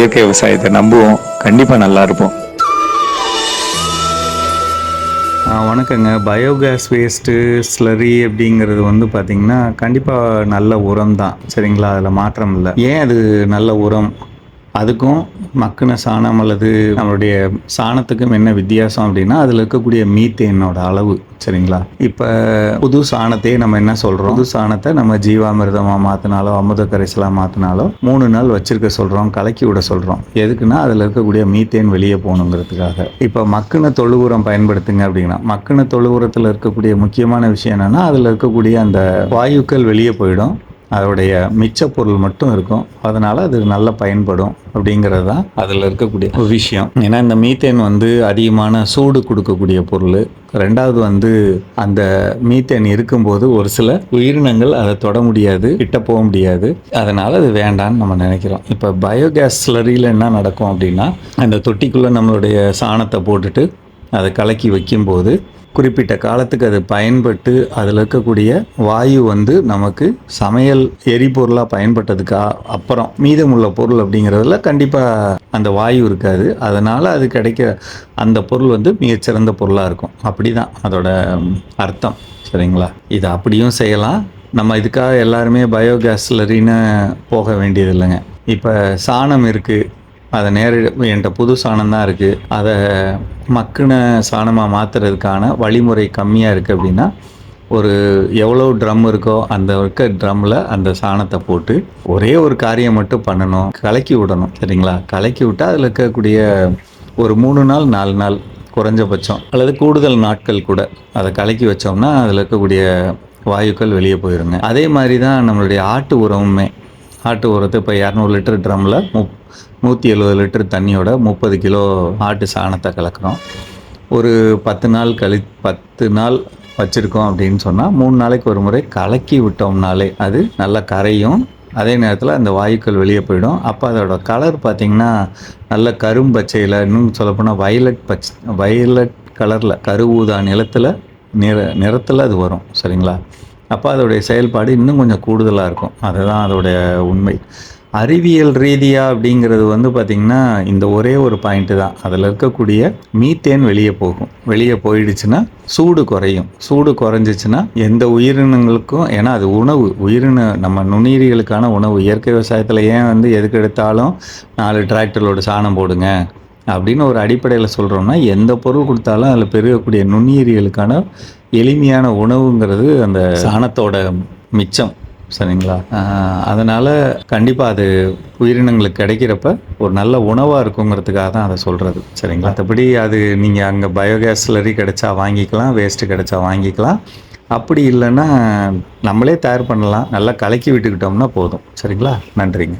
இயற்கை விவசாயத்தை நம்புவோம். கண்டிப்பா நல்லா இருப்போம். வணக்கங்க. பயோகேஸ் வேஸ்ட்டு ஸ்லரி அப்படிங்கிறது வந்து பார்த்திங்கன்னா கண்டிப்பாக நல்ல உரம் தான். சரிங்களா? அதில் மாற்றம் இல்லை. ஏன் அது நல்ல உரம்? அதுக்கும் மக்கின சாணம் அல்லது நம்மளுடைய சாணத்துக்கும் என்ன வித்தியாசம் அப்படின்னா அதில் இருக்கக்கூடிய மீத்தேனோட அளவு சரிங்களா? இப்போ புது சாணத்தையே நம்ம என்ன சொல்கிறோம் புது சாணத்தை நம்ம ஜீவாமிர்தமாக மாற்றினாலோ அமுத கரைசலாக மாற்றினாலோ மூணு நாள் வச்சிருக்க சொல்கிறோம் கலக்கி விட சொல்கிறோம் எதுக்குன்னா அதில் இருக்கக்கூடிய மீத்தேன் வெளியே போகணுங்கிறதுக்காக. இப்போ மக்கின தொழு உரம் பயன்படுத்துங்க அப்படின்னா மக்கின தொழு உரத்தில் இருக்கக்கூடிய முக்கியமான விஷயம் என்னென்னா அதில் இருக்கக்கூடிய அந்த வாயுக்கள் வெளியே போயிடும். அதோடைய மிச்ச பொருள் மட்டும் இருக்கும். அதனால அது நல்லா பயன்படும் அப்படிங்கிறது தான் அதில் இருக்கக்கூடிய ஒரு விஷயம். ஏன்னா இந்த மீத்தேன் வந்து அதிகமான சூடு கொடுக்கக்கூடிய பொருள். ரெண்டாவது வந்து அந்த மீத்தேன் இருக்கும்போது ஒரு சில உயிரினங்கள் அதை தொட முடியாது கிட்ட போக முடியாது. அதனால் அது வேண்டான்னு நம்ம நினைக்கிறோம். இப்போ பயோகேஸ் ஸ்லரியில் என்ன நடக்கும் அப்படின்னா அந்த தொட்டிக்குள்ளே நம்மளுடைய சாணத்தை போட்டுட்டு அதை கலக்கி வைக்கும்போது குறிப்பிட்ட காலத்துக்கு அது பயன்பட்டு அதில் இருக்கக்கூடிய வாயு வந்து நமக்கு சமையல் எரிபொருளாக பயன்பட்டதுக்கு அப்புறம் மீதமுள்ள பொருள் அப்படிங்கிறதுல கண்டிப்பாக அந்த வாயு இருக்காது. அதனால் அது கிடைக்க அந்த பொருள் வந்து மிகச்சிறந்த பொருளாக இருக்கும். அப்படி தான் அதோட அர்த்தம். சரிங்களா? இது அப்படியும் செய்யலாம். நம்ம இதுக்காக எல்லாருமே பயோகேஸ்லரின்னு போக வேண்டியது இல்லைங்க இப்போ சாணம் இருக்குது அதை நேரடி என்கிட்ட புது சாணம் தான் இருக்குது அதை மக்கின சாணமாக மாற்றுறதுக்கான வழிமுறை கம்மியாக இருக்குது அப்படின்னா ஒரு எவ்வளோ ட்ரம் இருக்கோ அந்த இருக்க ட்ரம்மில் அந்த சாணத்தை போட்டு ஒரே ஒரு காரியம் மட்டும் பண்ணணும். கலக்கி விடணும் சரிங்களா? கலக்கி விட்டால் அதில் இருக்கக்கூடிய ஒரு மூணு நாள் நாலு நாள் குறைஞ்சபட்சம் அல்லது கூடுதல் நாட்கள் கூட அதை கலக்கி வச்சோம்னா அதில் இருக்கக்கூடிய வாயுக்கள் வெளியே போயிருங்க. அதே மாதிரி தான் நம்மளுடைய ஆட்டு உரமுமே. ஆட்டு உரத்தை இப்போ இரநூறு லிட்டர் ட்ரம்மில் முப் நூற்றி எழுபது லிட்டர் தண்ணியோட முப்பது கிலோ ஆட்டு சாணத்தை கலக்கிறோம். ஒரு பத்து நாள் கழி பத்து நாள் வச்சுருக்கோம் அப்படின்னு சொன்னால் மூணு நாளைக்கு ஒரு முறை கலக்கி விட்டோம்னாலே அது நல்லா கரையும். அதே நேரத்தில் அந்த வாயுக்கள் வெளியே போயிடும். அப்போ அதோட கலர் பார்த்திங்கன்னா நல்ல கரும்பச்சையில் இன்னும் சொல்லப்போனால் வயலட் பச்சை வயலட் கலரில் கருவூதா நிலத்தில் நிற நிறத்தில் அது வரும் சரிங்களா? அப்போ அதோடைய செயல்பாடு இன்னும் கொஞ்சம் கூடுதலாக இருக்கும். அதுதான் அதோடைய உண்மை. அறிவியல் ரீதியாக அப்படிங்கிறது வந்து பார்த்திங்கன்னா இந்த ஒரே ஒரு பாயிண்ட்டு தான். அதில் இருக்கக்கூடிய மீத்தேன் வெளியே போகும். வெளியே போயிடுச்சுன்னா சூடு குறையும். சூடு குறைஞ்சிச்சுன்னா எந்த உயிரினங்களுக்கும் ஏன்னா அது உணவு உயிரின நம்ம நுண்ணுயிரிகளுக்கான உணவு. இயற்கை விவசாயத்தில் ஏன் வந்து எதுக்கு எடுத்தாலும் நாலு டிராக்டரோட சாணம் போடுங்க அப்படின்னு ஒரு அடிப்படையில் சொல்கிறோம்னா எந்த பொருள் கொடுத்தாலும் அதில் பெருகக்கூடிய நுண்ணுயிரிகளுக்கான எளிமையான உணவுங்கிறது அந்த சாணத்தோட மிச்சம். சரிங்களா? அதனால் கண்டிப்பாக அது உயிரினங்களுக்கு கிடைக்கிறப்ப ஒரு நல்ல உணவாக இருக்குங்கிறதுக்காக தான் அதை சொல்கிறது சரிங்களா? மற்றபடி அது நீங்கள் அங்கே பயோகேஸ்லரி கிடைச்சா வாங்கிக்கலாம் வேஸ்ட்டு கிடைச்சா வாங்கிக்கலாம். அப்படி இல்லைன்னா நம்மளே தயார் பண்ணலாம். நல்லா கலக்கி விட்டுக்கிட்டோம்னா போதும். சரிங்களா? நன்றிங்க.